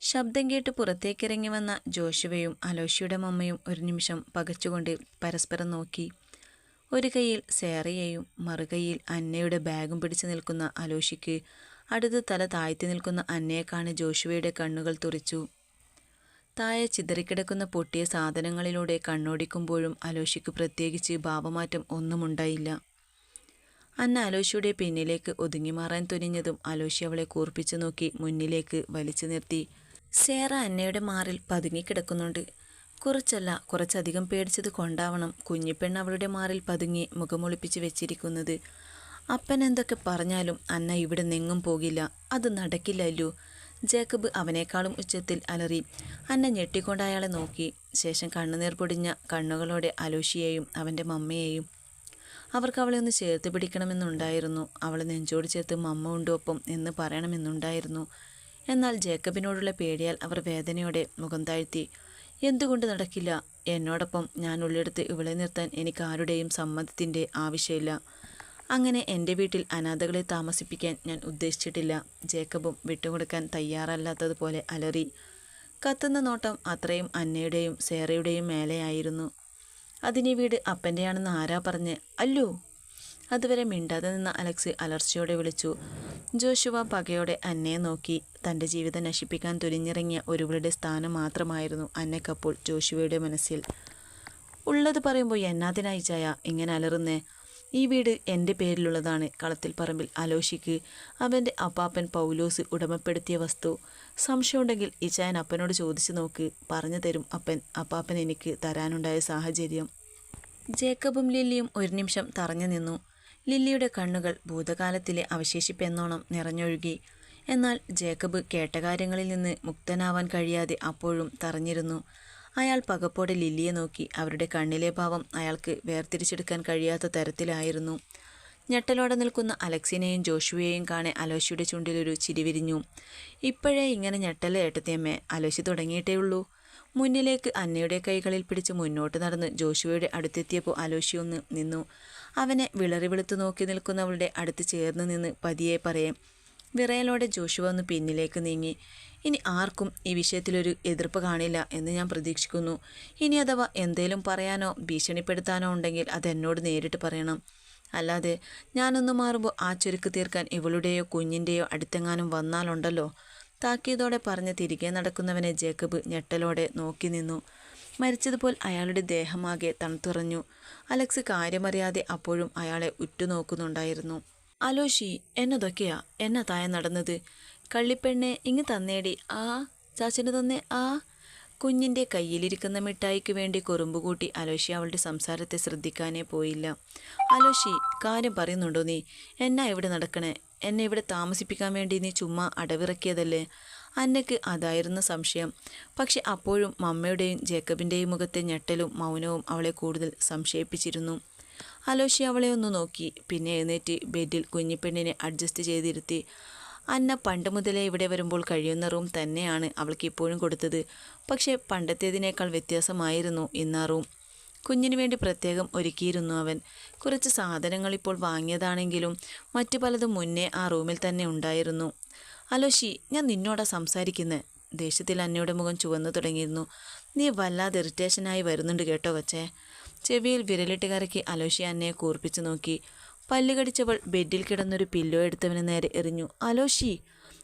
ശബ്ദം കേട്ട് പുറത്തേക്കിറങ്ങി വന്ന ജോഷുവയും അലോഷിയുടെ മമ്മയും ഒരു നിമിഷം പകച്ചുകൊണ്ട് പരസ്പരം നോക്കി. ഒരു കൈയിൽ സേറയെയും മറുകൈയിൽ അന്നയുടെ ബാഗും പിടിച്ചു നിൽക്കുന്ന അലോഷിക്ക് അടുത്ത് തല താഴ്ത്തി നിൽക്കുന്ന അന്നയെ കാണി ജോഷുവയുടെ കണ്ണുകൾ തുറിച്ചു. താഴെ ചിതറിക്കിടക്കുന്ന പൊട്ടിയ സാധനങ്ങളിലൂടെ കണ്ണോടിക്കുമ്പോഴും അലോഷിക്ക് പ്രത്യേകിച്ച് ഭാവമാറ്റം ഒന്നുമുണ്ടായില്ല. അന്ന അലോഷിയുടെ പിന്നിലേക്ക് ഒതുങ്ങി മാറാൻ തുനിഞ്ഞതും അലോഷി അവളെ കൂർപ്പിച്ചു നോക്കി മുന്നിലേക്ക് വലിച്ചു നിർത്തി. സേറ അന്നയുടെ മാറിൽ പതുങ്ങിക്കിടക്കുന്നുണ്ട് കുറച്ചല്ല കുറച്ചധികം പേടിച്ചത് കൊണ്ടാവണം കുഞ്ഞിപ്പെണ്ണ് അവളുടെ മാറിൽ പതുങ്ങി മുഖമൊളിപ്പിച്ച് വെച്ചിരിക്കുന്നത്. അപ്പൻ എന്തൊക്കെ പറഞ്ഞാലും അന്ന ഇവിടെ നിങ്ങും പോകില്ല. അത് നടക്കില്ലല്ലോ ജേക്കബ് അവനേക്കാളും ഉച്ചത്തിൽ അലറി. അന്ന ഞെട്ടിക്കൊണ്ട് അയാളെ നോക്കി. ശേഷം കണ്ണുനീർ പൊടിഞ്ഞ കണ്ണുകളോടെ അലോഷിയെയും അവന്റെ മമ്മയെയും. അവർക്ക് അവളെ ഒന്ന് ചേർത്ത് പിടിക്കണമെന്നുണ്ടായിരുന്നു. അവളെ നെഞ്ചോട് ചേർത്ത് മമ്മ ഉണ്ട് ഒപ്പം എന്ന് പറയണമെന്നുണ്ടായിരുന്നു. എന്നാൽ ജേക്കബിനോടുള്ള പേടിയാൽ അവർ വേദനയോടെ മുഖം താഴ്ത്തി. എന്തുകൊണ്ട് നടക്കില്ല? എന്നോടൊപ്പം ഞാൻ ഉള്ളിടത്ത് ഇവളെ നിർത്താൻ എനിക്ക് ആരുടെയും സമ്മതത്തിന്റെ ആവശ്യമില്ല. അങ്ങനെ എന്റെ വീട്ടിൽ അനാഥകളെ താമസിപ്പിക്കാൻ ഞാൻ ഉദ്ദേശിച്ചിട്ടില്ല. ജേക്കബും വിട്ടുകൊടുക്കാൻ തയ്യാറല്ലാത്തതുപോലെ അലറി. കത്തുന്ന നോട്ടം അത്രയും അന്നയുടെയും സേറയുടെയും മേലെയായിരുന്നു. അതിനി വീട് അപ്പന്റെയാണെന്ന് ആരാ പറഞ്ഞ്? അല്ലോ? അതുവരെ മിണ്ടാതെ നിന്ന അലക്സ് അലർച്ചയോടെ വിളിച്ചു. ജോഷുവ പകയോടെ അന്നയെ നോക്കി. തന്റെ ജീവിതം നശിപ്പിക്കാൻ തുനിഞ്ഞിറങ്ങിയ ഒരുവളുടെ സ്ഥാനം മാത്രമായിരുന്നു അന്നക്കപ്പോൾ ജോഷുവയുടെ മനസ്സിൽ. ഉള്ളത് പറയുമ്പോൾ എന്നാതിനായി ചായ? ഇങ്ങനെ അലറുന്നേ. ഈ വീട് എന്റെ പേരിലുള്ളതാണ്. കളത്തിൽ പറമ്പിൽ അലോഷിക്ക്. അവന്റെ അപ്പാപ്പൻ പൗലോസ് ഉടമപ്പെടുത്തിയ വസ്തു. സംശയമുണ്ടെങ്കിൽ ഇച്ചായൻ അപ്പനോട് ചോദിച്ചു നോക്ക്. പറഞ്ഞു തരും അപ്പൻ. അപ്പാപ്പൻ എനിക്ക് തരാനുണ്ടായ സാഹചര്യം. ജേക്കബും ലില്ലിയും ഒരു നിമിഷം തറഞ്ഞു നിന്നു. ലില്ലിയുടെ കണ്ണുകൾ ഭൂതകാലത്തിലെ അവശേഷിപ്പെന്നോണം നിറഞ്ഞൊഴുകി. എന്നാൽ ജേക്കബ് കേട്ട കാര്യങ്ങളിൽ നിന്ന് മുക്തനാവാൻ കഴിയാതെ അപ്പോഴും തറഞ്ഞിരുന്നു. അയാൾ പകപ്പോടെ ലില്ലിയെ നോക്കി അവരുടെ കണ്ണിലെ ഭാവം അയാൾക്ക് വേർതിരിച്ചെടുക്കാൻ കഴിയാത്ത തരത്തിലായിരുന്നു. ഞെട്ടലോടെ നിൽക്കുന്ന അലക്സിനെയും ജോഷുവയെയും കാണെ അലോഷിയുടെ ചുണ്ടിലൊരു ചിരി വിരിഞ്ഞു. ഇപ്പോഴേ ഇങ്ങനെ ഞെട്ടല്ലേ ഏട്ടത്തിയമ്മേ? അലോശി തുടങ്ങിയിട്ടേ ഉള്ളൂ. മുന്നിലേക്ക് അന്നയുടെ കൈകളിൽ പിടിച്ച് മുന്നോട്ട് നടന്ന് ജോഷുവയുടെ അടുത്തെത്തിയപ്പോൾ അലോഷി ഒന്ന് നിന്നു. അവനെ വിളറി വെളുത്തു നോക്കി നിൽക്കുന്നവളുടെ അടുത്ത് ചേർന്ന് നിന്ന് പതിയെ പറയും വിറയലോടെ ജോഷുവ ഒന്ന് പിന്നിലേക്ക് നീങ്ങി. ഇനി ആർക്കും ഈ വിഷയത്തിലൊരു എതിർപ്പ് കാണില്ല എന്ന് ഞാൻ പ്രതീക്ഷിക്കുന്നു. ഇനി അഥവാ എന്തേലും പറയാനോ ഭീഷണിപ്പെടുത്താനോ ഉണ്ടെങ്കിൽ അതെന്നോട് നേരിട്ട് പറയണം. അല്ലാതെ ഞാനൊന്ന് മാറുമ്പോൾ ആ ചുരുക്ക് തീർക്കാൻ ഇവളുടെയോ കുഞ്ഞിന്റെയോ അടുത്തെങ്ങാനും വന്നാലുണ്ടല്ലോ. താക്കീതോടെ പറഞ്ഞ് തിരികെ നടക്കുന്നവനെ ജേക്കബ് ഞെട്ടലോടെ നോക്കി നിന്നു. മരിച്ചതുപോൽ അയാളുടെ ദേഹമാകെ തണുത്തുറഞ്ഞു. അലക്സ് കാര്യമറിയാതെ അപ്പോഴും അയാളെ ഉറ്റുനോക്കുന്നുണ്ടായിരുന്നു. അലോഷി എന്നതൊക്കെയാ? എന്നാ തായ നടന്നത്? കള്ളിപ്പെണ്ണെ ഇങ്ങ് തന്നേടി. ആ ചാച്ചന് തന്നേ ആ. കുഞ്ഞിന്റെ കയ്യിലിരിക്കുന്ന മിഠായിക്ക് വേണ്ടി കുറുമ്പുകൂട്ടി അലോഷി അവളുടെ സംസാരത്തെ ശ്രദ്ധിക്കാനേ പോയില്ല. അലോഷി കാര്യം പറയുന്നുണ്ടോ നീ? എന്നാ ഇവിടെ നടക്കണേ? എന്നെ ഇവിടെ താമസിപ്പിക്കാൻ വേണ്ടി നീ ചുമ്മാ അടവിറക്കിയതല്ലേ? അന്നയ്ക്ക് അതായിരുന്നു സംശയം. പക്ഷെ അപ്പോഴും മമ്മയുടെയും ജേക്കബിന്റെയും മുഖത്തെ ഞെട്ടലും മൗനവും അവളെ കൂടുതൽ സംശയിപ്പിച്ചിരുന്നു. അലോഷി അവളെ ഒന്ന് നോക്കി പിന്നെ എഴുന്നേറ്റ് ബെഡിൽ കുഞ്ഞിപ്പെണ്ണിനെ അഡ്ജസ്റ്റ് ചെയ്തിരുത്തി. അന്ന പണ്ട് മുതലേ ഇവിടെ വരുമ്പോൾ കഴിയുന്ന റൂം തന്നെയാണ് അവൾക്ക് ഇപ്പോഴും കൊടുത്തത്. പക്ഷേ പണ്ടത്തേതിനേക്കാൾ വ്യത്യാസമായിരുന്നു ഇന്ന് ആ റൂം. കുഞ്ഞിനു വേണ്ടി പ്രത്യേകം ഒരുക്കിയിരുന്നു അവൻ. കുറച്ച് സാധനങ്ങൾ ഇപ്പോൾ വാങ്ങിയതാണെങ്കിലും മറ്റു പലതും മുന്നേ ആ റൂമിൽ തന്നെ ഉണ്ടായിരുന്നു. അലോഷി ഞാൻ നിന്നോടാ സംസാരിക്കുന്നത് ദേഷ്യത്തിൽ അന്നയുടെ മുഖം ചുവന്നു തുടങ്ങിയിരുന്നു. നീ വല്ലാതെ ഇറിറ്റേഷനായി വരുന്നുണ്ട് കേട്ടോ കൊച്ചേ ചെവിയിൽ വിരലിട്ട് കറക്കി അലോഷി അന്നയെ കൂർപ്പിച്ചു നോക്കി. പല്ലുകടിച്ചവൾ ബെഡിൽ കിടന്നൊരു പില്ലോ എടുത്തവന് നേരെ എറിഞ്ഞു. അലോഷി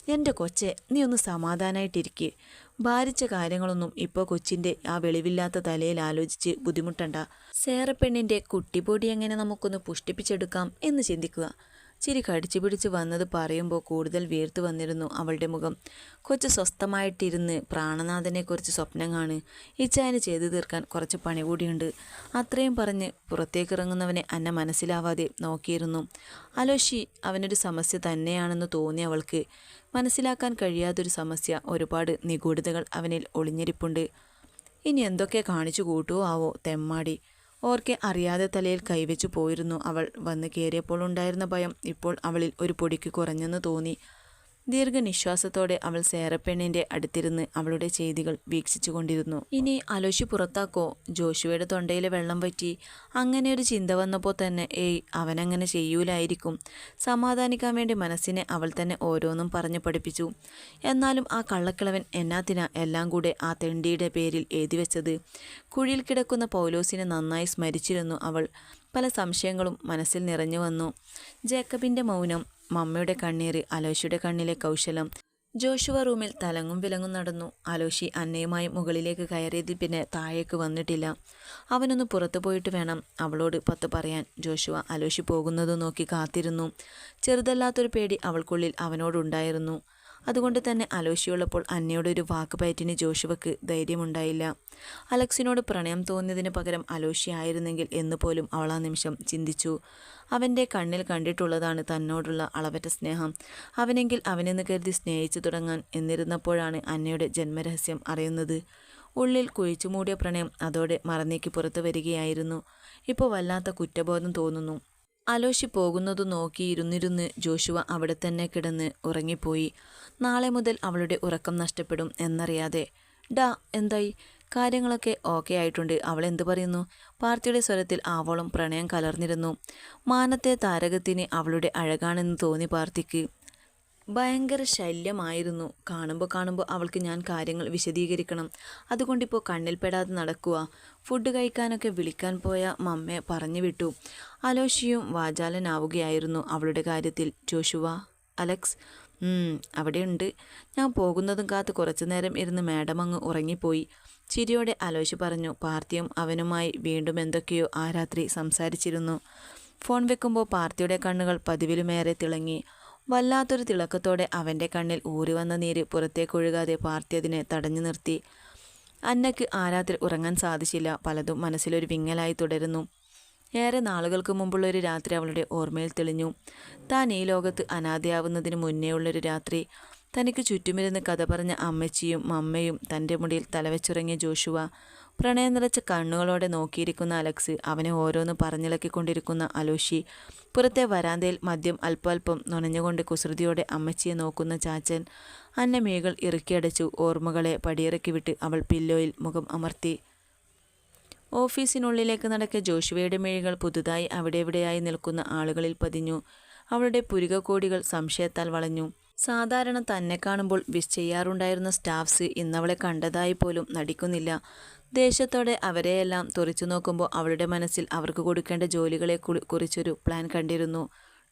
എന്റെ കൊച്ചെ നീ ഒന്ന് സമാധാനായിട്ടിരിക്കെ. ഭാരിച്ച കാര്യങ്ങളൊന്നും ഇപ്പോൾ കൊച്ചിന്റെ ആ വെളിവില്ലാത്ത തലയിൽ ആലോചിച്ച് ബുദ്ധിമുട്ടണ്ട. സേറപ്പെണ്ണിന്റെ കുട്ടിപൊടി എങ്ങനെ നമുക്കൊന്ന് പുഷ്ടിപ്പിച്ചെടുക്കാം എന്ന് ചിന്തിക്കുക. ചിരി കടിച്ചു പിടിച്ച് വന്നത് പറയുമ്പോൾ കൂടുതൽ വീർത്തു വന്നിരുന്നു അവളുടെ മുഖം. കൊച്ചു സ്വസ്ഥമായിട്ടിരുന്ന് പ്രാണനാഥനെക്കുറിച്ച് സ്വപ്നം കാണ്. ഇച്ചായന് ചെയ്തു തീർക്കാൻ കുറച്ച് പണി കൂടിയുണ്ട്. അത്രയും പറഞ്ഞ് പുറത്തേക്കിറങ്ങുന്നവനെ അന്ന മനസ്സിലാവാതെ നോക്കിയിരുന്നു. അലോഷി അവനൊരു സമസ്യ തന്നെയാണെന്ന് തോന്നി അവൾക്ക്. മനസ്സിലാക്കാൻ കഴിയാത്തൊരു സമസ്യ ഒരുപാട് നിഗൂഢതകൾ അവനിൽ ഒളിഞ്ഞിരിപ്പുണ്ട്. ഇനി എന്തൊക്കെ കാണിച്ചു കൂട്ടുവോ ആവോ തെമ്മാടി. ഓർക്കെ അറിയാതെ തലയിൽ കൈവച്ചു പോയിരുന്നു അവൾ. വന്ന് കയറിയപ്പോൾ ഉണ്ടായിരുന്ന ഭയം ഇപ്പോൾ അവളിൽ ഒരു പൊടിക്ക് കുറഞ്ഞെന്ന് തോന്നി. ദീർഘനിശ്വാസത്തോടെ അവൾ സേറപ്പെണ്ണിന്റെ അടുത്തിരുന്ന് അവളുടെ ചെയ്തികൾ വീക്ഷിച്ചുകൊണ്ടിരുന്നു. ഇനി അലോശി പുറത്താക്കോ? ജോഷുവയുടെ തൊണ്ടയിലെ വെള്ളം പറ്റി അങ്ങനെ ഒരു ചിന്ത വന്നപ്പോൾ തന്നെ ഏയ് അവനങ്ങനെ ചെയ്യൂലായിരിക്കും. സമാധാനിക്കാൻ വേണ്ടി മനസ്സിനെ അവൾ തന്നെ ഓരോന്നും പറഞ്ഞു പഠിപ്പിച്ചു. എന്നാലും ആ കള്ളക്കിളവൻ എന്നാത്തിനാ എല്ലാം കൂടെ ആ തെണ്ടിയുടെ പേരിൽ എഴുതി വെച്ചത്? കുഴിയിൽ കിടക്കുന്ന പൗലോസിനെ നന്നായി സ്മരിച്ചിരുന്നു അവൾ. പല സംശയങ്ങളും മനസ്സിൽ നിറഞ്ഞു വന്നു. ജേക്കബിന്റെ മൗനം മമ്മയുടെ കണ്ണീര് അലോഷിയുടെ കണ്ണിലെ കൗശലം. ജോഷുവ റൂമിൽ തലങ്ങും വിലങ്ങും നടന്നു. അലോഷി അന്നയുമായി മുകളിലേക്ക് കയറിയതിൽ പിന്നെ താഴേക്ക് വന്നിട്ടില്ല. അവനൊന്ന് പുറത്തു പോയിട്ട് വേണം അവളോട് പത്ത് പറയാൻ. ജോഷുവ അലോഷി പോകുന്നത് നോക്കി കാത്തിരുന്നു. ചെറുതല്ലാത്തൊരു പേടി അവൾക്കുള്ളിൽ അവനോടുണ്ടായിരുന്നു. അതുകൊണ്ട് തന്നെ അലോഷിയുള്ളപ്പോൾ അന്നയോടൊരു വാക്ക് പയറ്റിന് ജോഷുവക്ക് ധൈര്യമുണ്ടായില്ല. അലക്സിനോട് പ്രണയം തോന്നിയതിന് പകരം അലോഷി ആയിരുന്നെങ്കിൽ എന്ന് പോലും അവൾ ആ നിമിഷം ചിന്തിച്ചു. അവന്റെ കണ്ണിൽ കണ്ടിട്ടുള്ളതാണ് തന്നോടുള്ള അളവറ്റ സ്നേഹം. അവനെങ്കിൽ അവനെന്ന് കരുതി സ്നേഹിച്ചു തുടങ്ങാൻ എന്നിരുന്നപ്പോഴാണ് അന്നയുടെ ജന്മരഹസ്യം അറിയുന്നത്. ഉള്ളിൽ കുഴിച്ചു മൂടിയ പ്രണയം അതോടെ മറന്നേക്ക് പുറത്തു വരികയായിരുന്നു. ഇപ്പോൾ വല്ലാത്ത കുറ്റബോധം തോന്നുന്നു. അലോഷി പോകുന്നത് നോക്കിയിരുന്നിരുന്ന് ജോഷുവ അവിടെ തന്നെ കിടന്ന് ഉറങ്ങിപ്പോയി. നാളെ മുതൽ അവളുടെ ഉറക്കം നഷ്ടപ്പെടും എന്നറിയാതെ. ഡാ എന്തായി? കാര്യങ്ങളൊക്കെ ഓക്കെ ആയിട്ടുണ്ട്. അവൾ എന്ത് പറയുന്നു? പാർത്തിയുടെ സ്വരത്തിൽ ആവോളം പ്രണയം കലർന്നിരുന്നു. മാനത്തെ താരകത്തിന് അവളുടെ അഴകാണെന്ന് തോന്നി പാർത്തിക്ക് ഭയങ്കര ശല്യമായിരുന്നു. കാണുമ്പോൾ കാണുമ്പോൾ അവൾക്ക് ഞാൻ കാര്യങ്ങൾ വിശദീകരിക്കണം. അതുകൊണ്ടിപ്പോൾ കണ്ണിൽപ്പെടാതെ നടക്കുക ഫുഡ് കഴിക്കാനൊക്കെ വിളിക്കാൻ പോയ മമ്മയെ പറഞ്ഞു വിട്ടു. അലോഷിയും വാചാലനാവുകയായിരുന്നു അവളുടെ കാര്യത്തിൽ. ജോഷുവ അലക്സ് അവിടെയുണ്ട്. ഞാൻ പോകുന്നതും കാത്ത് കുറച്ചു നേരം ഇരുന്ന് മാഡം അങ്ങ് ഉറങ്ങിപ്പോയി. ചിരിയോടെ അലോഷി പറഞ്ഞു പാർത്തിയും അവനുമായി വീണ്ടും എന്തൊക്കെയോ ആ രാത്രി സംസാരിച്ചിരുന്നു. ഫോൺ വെക്കുമ്പോൾ പാർത്തിയുടെ കണ്ണുകൾ പതിവിലുമേറെ തിളങ്ങി. വല്ലാത്തൊരു തിളക്കത്തോടെ അവന്റെ കണ്ണിൽ ഊറി വന്ന നീര് പുറത്തേക്കൊഴുകാതെ പാർത്തിയതിനെ തടഞ്ഞു നിർത്തി. അന്നയ്ക്ക് ആ രാത്രി ഉറങ്ങാൻ സാധിച്ചില്ല. പലതും മനസ്സിലൊരു വിങ്ങലായി തുടരുന്നു. ഏറെ നാളുകൾക്ക് മുമ്പുള്ള ഒരു രാത്രി അവളുടെ ഓർമ്മയിൽ തെളിഞ്ഞു. താൻ ഈ ലോകത്ത് അനാഥയാവുന്നതിന് മുന്നേ ഉള്ളൊരു രാത്രി. തനിക്ക് ചുറ്റുമിരുന്ന് കഥ പറഞ്ഞ അമ്മച്ചിയും മമ്മയും തന്റെ മുടിയിൽ തലവെച്ചുറങ്ങിയ ജോഷുവ പ്രണയം നിറച്ച കണ്ണുകളോടെ നോക്കിയിരിക്കുന്ന അലക്സ് അവനെ ഓരോന്ന് പറഞ്ഞിളക്കിക്കൊണ്ടിരിക്കുന്ന അലോഷി പുറത്തെ വരാന്തയിൽ മദ്യം അല്പാൽപ്പം നുണഞ്ഞുകൊണ്ട് കുസൃതിയോടെ അമ്മച്ചിയെ നോക്കുന്ന ചാച്ചൻ അന്നമേകൾ ഇറുക്കിയടച്ചു ഓർമ്മകളെ പടിയിറക്കി വിട്ട് അവൾ പില്ലോയിൽ മുഖം അമർത്തി. ഓഫീസിനുള്ളിലേക്ക് നടക്കെ ജോഷുവയുടെ മേഴികൾ പുതുതായി അവിടെ എവിടെയായി നിൽക്കുന്ന ആളുകളിൽ പതിഞ്ഞു. അവളുടെ പുരികക്കോടികൾ സംശയത്താൽ വളഞ്ഞു. സാധാരണ തന്നെ കാണുമ്പോൾ വിസ് ചെയ്യാറുണ്ടായിരുന്ന സ്റ്റാഫ്സ് ഇന്നവളെ കണ്ടതായി പോലും നടിക്കുന്നില്ല. ദേശത്തോടെ അവരെയെല്ലാം തുറച്ചു നോക്കുമ്പോൾ അവളുടെ മനസ്സിൽ അവർക്ക് കൊടുക്കേണ്ട ജോലികളെ കുറിച്ചൊരു പ്ലാൻ കണ്ടിരുന്നു.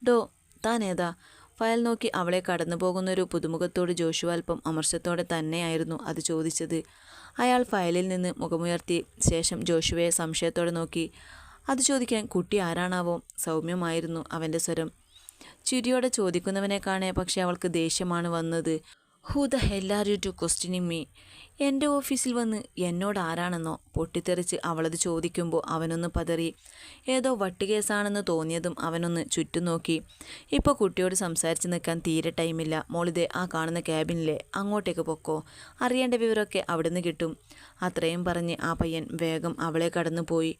ഡോ താൻ ഏതാ ഫയൽ നോക്കി അവളെ കടന്നു പോകുന്നൊരു പുതുമുഖത്തോട് ജോഷു അല്പം അമർഷത്തോടെ തന്നെയായിരുന്നു അത് ചോദിച്ചത്. അയാൾ ഫയലിൽ നിന്ന് മുഖമുയർത്തി ശേഷം ജോഷുവയെ സംശയത്തോടെ നോക്കി. അത് ചോദിക്കാൻ കുട്ടി ആരാണാവോ? സൗമ്യമായിരുന്നു അവന്റെ സ്വരം. ചിരിയോടെ ചോദിക്കുന്നവനെ കാണേ പക്ഷേ അവൾക്ക് ദേഷ്യമാണ് വന്നത്. Who the hell are you to questioning me എന്റെ ഓഫീസിൽ വന്ന് എന്നോട് ആരാണെന്നോ പൊട്ടിത്തെറിച്ച് അവളത് ചോദിക്കുമ്പോൾ അവനൊന്ന് പതറി. ഏതോ വട്ടുകേസാണെന്ന് തോന്നിയതും അവനൊന്ന് ചുറ്റും നോക്കി ഇപ്പോൾ കുട്ടിയോട് സംസാരിച്ച് നിൽക്കാൻ തീരെ ടൈമില്ല. മോളിതേ ആ കാണുന്ന ക്യാബിനിലെ അങ്ങോട്ടേക്ക് പൊക്കോ. അറിയേണ്ട വിവരമൊക്കെ അവിടുന്ന് കിട്ടും. അത്രയും പറഞ്ഞ് ആ പയ്യൻ വേഗം അവളെ കടന്നുപോയി.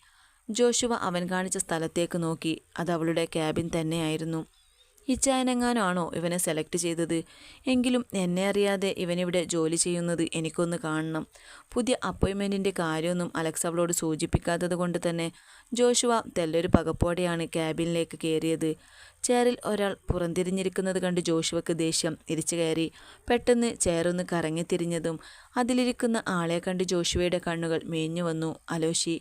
ജോഷുവ അവൻ കാണിച്ച സ്ഥലത്തേക്ക് നോക്കി. അത് അവളുടെ ക്യാബിൻ തന്നെയായിരുന്നു. ഇച്ചായനെങ്ങാനാണോ ഇവനെ സെലക്ട് ചെയ്തത്? എങ്കിലും എന്നെ അറിയാതെ ഇവനിവിടെ ജോലി ചെയ്യുന്നത് എനിക്കൊന്ന് കാണണം. പുതിയ അപ്പോയിൻമെന്റിന്റെ കാര്യമൊന്നും അലക്സ് അവളോട് സൂചിപ്പിക്കാത്തത് കൊണ്ട് തന്നെ ജോഷുവ തെല്ലൊരു പകപ്പോടെയാണ് ക്യാബിനിലേക്ക് കയറിയത്. ചെയറിൽ ഒരാൾ പുറംതിരിഞ്ഞിരിക്കുന്നത് കണ്ട് ജോഷുവക്ക് ദേഷ്യം തിരിച്ചു കയറി. പെട്ടെന്ന് ചെയറൊന്ന് കറങ്ങിത്തിരിഞ്ഞതും അതിലിരിക്കുന്ന ആളെ കണ്ട് ജോഷുവയുടെ കണ്ണുകൾ മേഞ്ഞു വന്നു. അലോഷി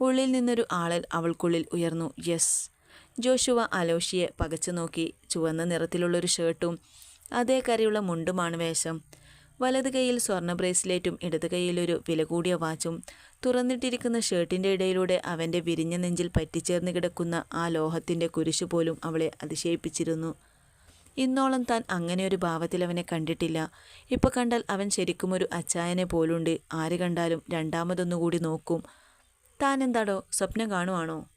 ഉള്ളിൽ നിന്നൊരു ആളൽ അവൾക്കുള്ളിൽ ഉയർന്നു. യെസ് ജോഷുവ അലോഷിയെ പകച്ചു നോക്കി. ചുവന്ന നിറത്തിലുള്ളൊരു ഷർട്ടും അതേ കരയുള്ള മുണ്ടുമാണ് വേഷം. വലത് കൈയിൽ സ്വർണ ബ്രേസ്ലെറ്റും ഇടത് കൈയിലൊരു വില കൂടിയ വാച്ചും. തുറന്നിട്ടിരിക്കുന്ന ഷർട്ടിന്റെ ഇടയിലൂടെ അവന്റെ വിരിഞ്ഞ നെഞ്ചിൽ പറ്റിച്ചേർന്ന് കിടക്കുന്ന ആ ലോഹത്തിന്റെ കുരിശു പോലും അവളെ അതിശയിപ്പിച്ചിരുന്നു. ഇന്നോളം താൻ അങ്ങനെ ഒരു ഭാവത്തിൽ അവനെ കണ്ടിട്ടില്ല. ഇപ്പൊ കണ്ടാൽ അവൻ ശരിക്കും ഒരു അച്ചായനെ പോലുണ്ട്. ആര് കണ്ടാലും രണ്ടാമതൊന്നുകൂടി നോക്കും. താൻ എന്താടോ സ്വപ്നം കാണുവാണോ?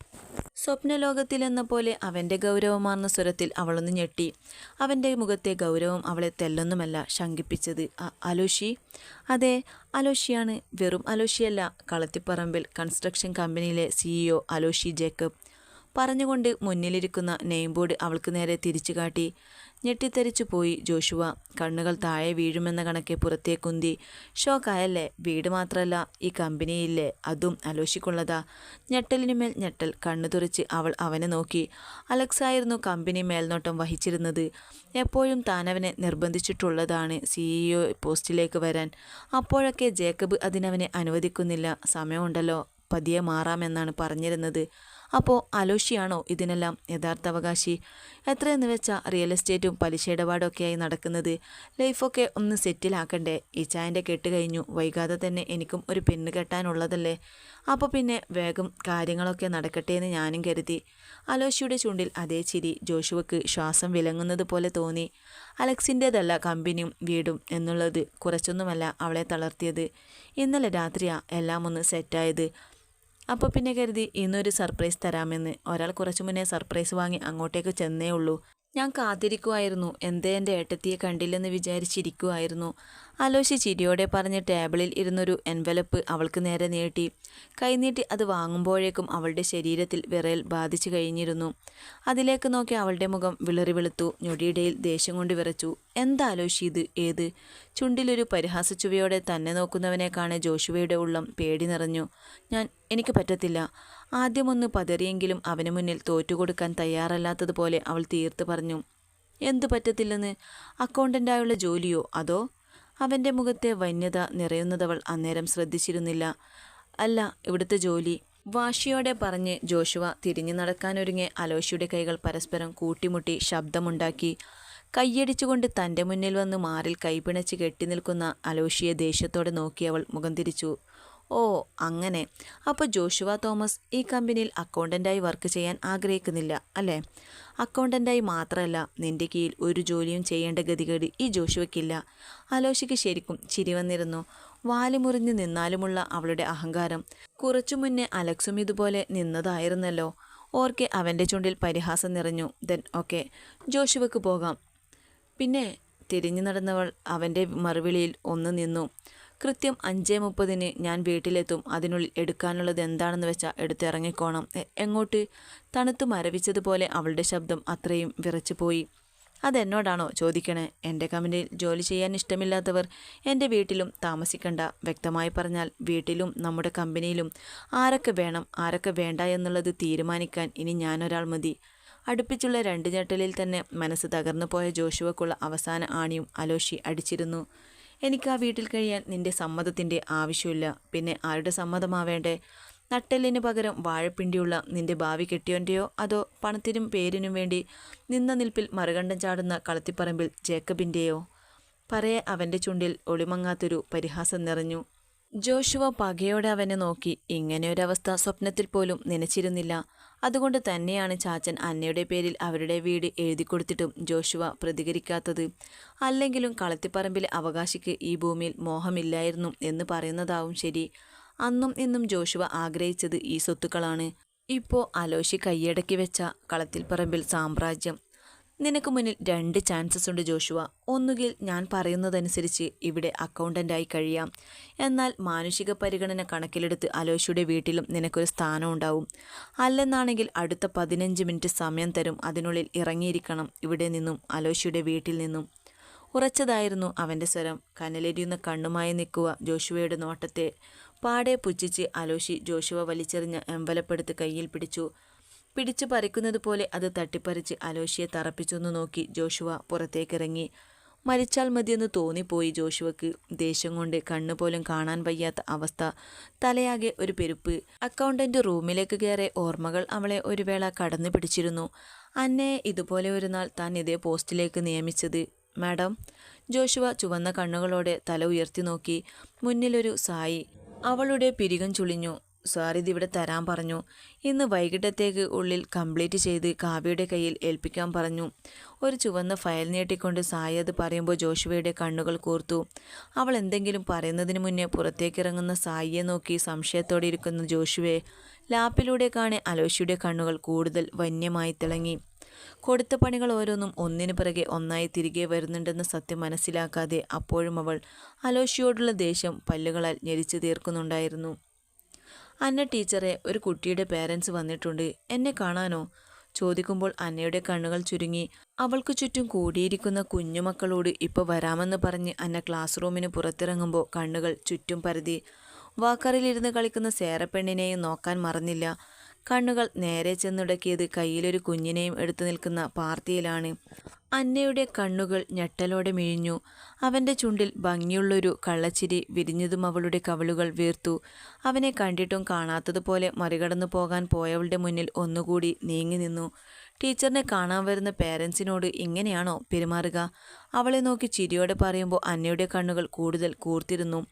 സ്വപ്നലോകത്തിലെന്ന പോലെ അവന്റെ ഗൗരവമാർന്ന സ്വരത്തിൽ അവളൊന്ന് ഞെട്ടി. അവന്റെ മുഖത്തെ ഗൗരവം അവളെ തെല്ലൊന്നുമല്ല ശങ്കിപ്പിച്ചത്. അലോഷി? അതെ അലോഷിയാണ്. വെറും അലോഷിയല്ല. കളത്തിപ്പറമ്പിൽ കൺസ്ട്രക്ഷൻ കമ്പനിയിലെ സിഇഒ അലോഷി ജേക്കബ്. പറഞ്ഞുകൊണ്ട് മുന്നിലിരിക്കുന്ന നെയിം ബോർഡ് അവൾക്ക് നേരെ തിരിച്ചു കാട്ടി. ഞെട്ടിത്തെറിച്ചു പോയി ജോഷുവ. കണ്ണുകൾ താഴെ വീഴുമെന്ന കണക്കെ പുറത്തേ കുന്തി. ഷോക്കായല്ലേ? വീട് മാത്രമല്ല ഈ കമ്പനിയില്ലേ? അതും അലോഷിക്കുള്ളതാ ഞെട്ടലിനുമേൽ ഞെട്ടൽ കണ്ണു തുറച്ച് അവൾ അവനെ നോക്കി. അലക്സായിരുന്നു കമ്പനി മേൽനോട്ടം വഹിച്ചിരുന്നത്. എപ്പോഴും താനവനെ നിർബന്ധിച്ചിട്ടുള്ളതാണ് സിഇഒ പോസ്റ്റിലേക്ക് വരാൻ. അപ്പോഴൊക്കെ ജേക്കബ് അതിനവനെ അനുവദിക്കുന്നില്ല. സമയമുണ്ടല്ലോ. പതിയെ മാറാമെന്നാണ് പറഞ്ഞിരുന്നത്. അപ്പോൾ അലോഷിയാണോ ഇതിനെല്ലാം യഥാർത്ഥ അവകാശി? എത്രയെന്ന് വെച്ചാൽ റിയൽ എസ്റ്റേറ്റും പലിശ ഇടപാടൊക്കെയായി നടക്കുന്നത്. ലൈഫൊക്കെ ഒന്ന് സെറ്റിലാക്കണ്ടേ ഈ ചായന്റെ കെട്ട് കഴിഞ്ഞു. വൈകാതെ തന്നെ എനിക്കും ഒരു പെണ്ണ് കെട്ടാനുള്ളതല്ലേ? അപ്പോൾ പിന്നെ വേഗം കാര്യങ്ങളൊക്കെ നടക്കട്ടെ എന്ന് ഞാനും കരുതി. അലോഷിയുടെ ചുണ്ടിൽ അതേ ചിരി ജോഷുവക്ക് ശ്വാസം വിലങ്ങുന്നത് പോലെ തോന്നി. അലക്സിന്റേതല്ല കമ്പനിയും വീടും എന്നുള്ളത് കുറച്ചൊന്നുമല്ല അവളെ തളർത്തിയത്. ഇന്നലെ രാത്രിയാ എല്ലാം ഒന്ന് സെറ്റായത് അപ്പോൾ പിന്നെ കരുതി ഇന്നൊരു സർപ്രൈസ് തരാമെന്ന്. ഒരാൾ കുറച്ചു മുന്നേ സർപ്രൈസ് വാങ്ങി അങ്ങോട്ടേക്ക് ചെന്നേ ഉള്ളൂ. ഞാൻ കാത്തിരിക്കുമായിരുന്നു എന്തേ എന്റെ ഏട്ടത്തിയെ കണ്ടില്ലെന്ന് വിചാരിച്ചിരിക്കുമായിരുന്നു അലോശി ചിരിയോടെ പറഞ്ഞ് ടേബിളിൽ ഇരുന്നൊരു എൻവലപ്പ് അവൾക്ക് നേരെ നീട്ടി. കൈനീട്ടി അത് വാങ്ങുമ്പോഴേക്കും അവളുടെ ശരീരത്തിൽ വിറയൽ ബാധിച്ചു കഴിഞ്ഞിരുന്നു. അതിലേക്ക് നോക്കി അവളുടെ മുഖം വിളറി വെളുത്തു. ഞൊടിയിടയിൽ ദേഷ്യം കൊണ്ട് വിറച്ചു. എന്താ അലോശി ഇത്? ഏത്? ചുണ്ടിലൊരു പരിഹാസ ചുവയോടെ തന്നെ നോക്കുന്നവനെ കാണെ ജോഷുവയുടെ ഉള്ളം പേടി നിറഞ്ഞു. ഞാൻ എനിക്ക് പറ്റത്തില്ല. ആദ്യമൊന്ന് പതറിയെങ്കിലും അവന് മുന്നിൽ തോറ്റുകൊടുക്കാൻ തയ്യാറല്ലാത്തതുപോലെ അവൾ തീർത്ത് പറഞ്ഞു എന്തു പറ്റത്തില്ലെന്ന്? അക്കൗണ്ടന്റായുള്ള ജോലിയോ? അതോ? അവന്റെ മുഖത്തെ വന്യത നിറയുന്നതവൾ അന്നേരം ശ്രദ്ധിച്ചിരുന്നില്ല. അല്ല ഇവിടുത്തെ ജോലി. വാശിയോടെ പറഞ്ഞ് ജോഷുവ തിരിഞ്ഞു നടക്കാനൊരുങ്ങെ അലോഷിയുടെ കൈകൾ പരസ്പരം കൂട്ടിമുട്ടി ശബ്ദമുണ്ടാക്കി. കൈയടിച്ചുകൊണ്ട് തന്റെ മുന്നിൽ വന്ന് മാറിൽ കൈപിണച്ച് കെട്ടിനിൽക്കുന്ന അലോഷിയെ ദേഷ്യത്തോടെ നോക്കി അവൾ മുഖം തിരിച്ചു. ഓ അങ്ങനെ. അപ്പോൾ ജോഷുവ തോമസ് ഈ കമ്പനിയിൽ അക്കൗണ്ടന്റായി വർക്ക് ചെയ്യാൻ ആഗ്രഹിക്കുന്നില്ല അല്ലേ? അക്കൗണ്ടന്റായി മാത്രമല്ല നിന്റെ കീഴിൽ ഒരു ജോലിയും ചെയ്യേണ്ട ഗതികേട് ഈ ജോഷുവയ്ക്കില്ല. അലോഷിക്ക് ശരിക്കും ചിരി വന്നിരുന്നു. വാലുമുറിഞ്ഞ് നിന്നാലുമുള്ള അവളുടെ അഹങ്കാരം. കുറച്ചു മുന്നേ അലക്സും ഇതുപോലെ നിന്നതായിരുന്നല്ലോ. ഓർക്കെ അവന്റെ ചുണ്ടിൽ പരിഹാസം നിറഞ്ഞു. ദെൻ ഓക്കെ ജോഷുവയ്ക്ക് പോകാം. പിന്നെ തിരിഞ്ഞു നടന്നവൾ അവന്റെ മറുവിളിയിൽ ഒന്ന് നിന്നു. കൃത്യം അഞ്ചേ മുപ്പതിന് ഞാൻ വീട്ടിലെത്തും. അതിനുള്ളിൽ എടുക്കാനുള്ളത് എന്താണെന്ന് വെച്ചാൽ എടുത്തിറങ്ങിക്കോണം. എങ്ങോട്ട്? തണുത്ത് മരവിച്ചതുപോലെ അവളുടെ ശബ്ദം അത്രയും വിറച്ചുപോയി. അതെന്നോടാണോ ചോദിക്കണേ? എന്റെ കമ്പനിയിൽ ജോലി ചെയ്യാൻ ഇഷ്ടമില്ലാത്തവർ എന്റെ വീട്ടിലും താമസിക്കണ്ട. വ്യക്തമായി പറഞ്ഞാൽ വീട്ടിലും നമ്മുടെ കമ്പനിയിലും ആരൊക്കെ വേണം ആരൊക്കെ വേണ്ട എന്നുള്ളത് തീരുമാനിക്കാൻ ഇനി ഞാനൊരാൾ മതി. അടുപ്പിച്ചുള്ള രണ്ട് ഞെട്ടലിൽ തന്നെ മനസ്സ് തകർന്നു പോയ ജോഷുവക്കുള്ള അവസാന ആണിയും അലോഷി അടിച്ചിരുന്നു. എനിക്ക് ആ വീട്ടിൽ കഴിയാൻ നിന്റെ സമ്മതത്തിന്റെ ആവശ്യമില്ല. പിന്നെ ആരുടെ സമ്മതമാവേണ്ടേ? നട്ടെല്ലിന് പകരം വാഴപ്പിണ്ടിയുള്ള നിന്റെ ഭാവി കെട്ടിയോന്റെയോ അതോ പണത്തിനും പേരിനും വേണ്ടി നിന്ന നിൽപ്പിൽ മറുകണ്ടം ചാടുന്ന കളത്തിപ്പറമ്പിൽ ജേക്കബിന്റെയോ? പറയെ അവന്റെ ചുണ്ടിൽ ഒളിമങ്ങാത്തൊരു പരിഹാസം നിറഞ്ഞു. ജോഷുവ പകയോടെ അവനെ നോക്കി. ഇങ്ങനെയൊരവസ്ഥ സ്വപ്നത്തിൽ പോലും നനച്ചിരുന്നില്ല. അതുകൊണ്ട് തന്നെയാണ് ചാച്ചൻ അന്നയുടെ പേരിൽ അവരുടെ വീട് എഴുതി കൊടുത്തിട്ടും ജോഷുവ പ്രതികരിക്കാത്തത്. അല്ലെങ്കിലും കളത്തിപ്പറമ്പിലെ അവകാശിക്ക് ഈ ഭൂമിയിൽ മോഹമില്ലായിരുന്നു എന്ന് പറയുന്നതാവും ശരി. അന്നും ഇന്നും ജോഷുവ ആഗ്രഹിച്ചത് ഈ സ്വത്തുക്കളാണ്. ഇപ്പോൾ അലോഷി കൈയടക്കി വെച്ച കളത്തിൽപ്പറമ്പിൽ സാമ്രാജ്യം നിനക്ക് മുന്നിൽ രണ്ട് ചാൻസസ് ഉണ്ട് ജോഷുവ. ഒന്നുകിൽ ഞാൻ പറയുന്നതനുസരിച്ച് ഇവിടെ അക്കൗണ്ടന്റായി കഴിയാം. എന്നാൽ മാനുഷിക പരിഗണന കണക്കിലെടുത്ത് അലോഷിയുടെ വീട്ടിലും നിനക്കൊരു സ്ഥാനം ഉണ്ടാവും. അല്ലെന്നാണെങ്കിൽ അടുത്ത പതിനഞ്ച് മിനിറ്റ് സമയം തരും. അതിനുള്ളിൽ ഇറങ്ങിയിരിക്കണം. ഇവിടെ നിന്നും അലോഷിയുടെ വീട്ടിൽ നിന്നും. ഉറച്ചതായിരുന്നു അവന്റെ സ്വരം. കനലെരിയുന്ന കണ്ണുമായി നിൽക്കുക ജോഷുവയുടെ നോട്ടത്തെ. പാടെ പുച്ഛിച്ച് അലോഷി ജോഷുവ വലിച്ചെറിഞ്ഞ എമ്പലപ്പെടുത്ത് കയ്യിൽ പിടിച്ചു. പിടിച്ചു പറിക്കുന്നതുപോലെ അത് തട്ടിപ്പറിച്ച് അലോഷിയെ തറപ്പിച്ചൊന്നു നോക്കി ജോഷുവ പുറത്തേക്കിറങ്ങി. മരിച്ചാൽ മതിയെന്ന് തോന്നിപ്പോയി ജോഷുവക്ക്. ദേഷ്യം കൊണ്ട് കണ്ണുപോലും കാണാൻ വയ്യാത്ത അവസ്ഥ. തലയാകെ ഒരു പെരുപ്പ്. അക്കൗണ്ടന്റ് റൂമിലേക്ക് കയറി ഓർമ്മകൾ അവളെ ഒരു വേള കടന്നു പിടിച്ചിരുന്നു. അന്നയെ ഇതുപോലെ ഒരു നാൾ താൻ ഇതേ പോസ്റ്റിലേക്ക് നിയമിച്ചത്. മാഡം ജോഷുവ ചുവന്ന കണ്ണുകളോടെ തല ഉയർത്തി നോക്കി. മുന്നിലൊരു സായി. അവളുടെ പിരികം ചുളിഞ്ഞു. സാർ ഇതിവിടെ തരാൻ പറഞ്ഞു. ഇന്ന് വൈകിട്ടത്തേക്ക് ഉള്ളിൽ കംപ്ലീറ്റ് ചെയ്ത് കാവ്യയുടെ കയ്യിൽ ഏൽപ്പിക്കാൻ പറഞ്ഞു. ഒരു ചുവന്ന ഫയൽ നീട്ടിക്കൊണ്ട് സായി അത് പറയുമ്പോൾ ജോഷുവയുടെ കണ്ണുകൾ കൂർത്തു. അവൾ എന്തെങ്കിലും പറയുന്നതിന് മുന്നേ പുറത്തേക്കിറങ്ങുന്ന സായിയെ നോക്കി സംശയത്തോടെ ഇരിക്കുന്ന ജോഷുവെ ലാപ്പിലൂടെ കാണെ അലോഷിയുടെ കണ്ണുകൾ കൂടുതൽ വന്യമായി തിളങ്ങി. കൊടുത്ത പണികൾ ഓരോന്നും ഒന്നിനു പിറകെ ഒന്നായി തിരികെ വരുന്നുണ്ടെന്ന സത്യം മനസ്സിലാക്കാതെ അപ്പോഴും അവൾ അലോഷിയോടുള്ള ദേഷ്യം പല്ലുകളാൽ ഞെരിച്ചു തീർക്കുന്നുണ്ടായിരുന്നു. അന്ന ടീച്ചറെ ഒരു കുട്ടിയുടെ പേരൻസ് വന്നിട്ടുണ്ട്. എന്നെ കാണാനോ? ചോദിക്കുമ്പോൾ അന്നയുടെ കണ്ണുകൾ ചുരുങ്ങി. അവൾക്ക് ചുറ്റും കൂടിയിരിക്കുന്ന കുഞ്ഞുമക്കളോട് ഇപ്പോൾ വരാമെന്ന് പറഞ്ഞ് അന്ന ക്ലാസ് റൂമിന് പുറത്തിറങ്ങുമ്പോൾ കണ്ണുകൾ ചുറ്റും പരതി. വാക്കറിലിരുന്ന് കളിക്കുന്ന സേറപ്പെണ്ണിനെയും നോക്കാൻ മറന്നില്ല. കണ്ണുകൾ നേരെ ചെന്നുടക്കിയത് കയ്യിലൊരു കുഞ്ഞിനെയും എടുത്തു നിൽക്കുന്ന പാർത്തിയിലാണ് അന്നയുടെ കണ്ണുകൾ ഞെട്ടലോടെ മിഴിഞ്ഞു. അവന്റെ ചുണ്ടിൽ ഭംഗിയുള്ളൊരു കള്ളച്ചിരി വിരിഞ്ഞതും അവളുടെ കവളുകൾ വീർത്തു. അവനെ കണ്ടിട്ടും കാണാത്തതുപോലെ മറികടന്നു പോകാൻ പോയവളുടെ മുന്നിൽ ഒന്നുകൂടി നീങ്ങി നിന്നു. ടീച്ചറിനെ കാണാൻ വരുന്ന പേരൻസിനോട് ഇങ്ങനെയാണോ പെരുമാറുക? അവളെ നോക്കി ചിരിയോടെ പറയുമ്പോൾ അന്നയുടെ കണ്ണുകൾ കൂടുതൽ കൂർത്തിരുന്നു.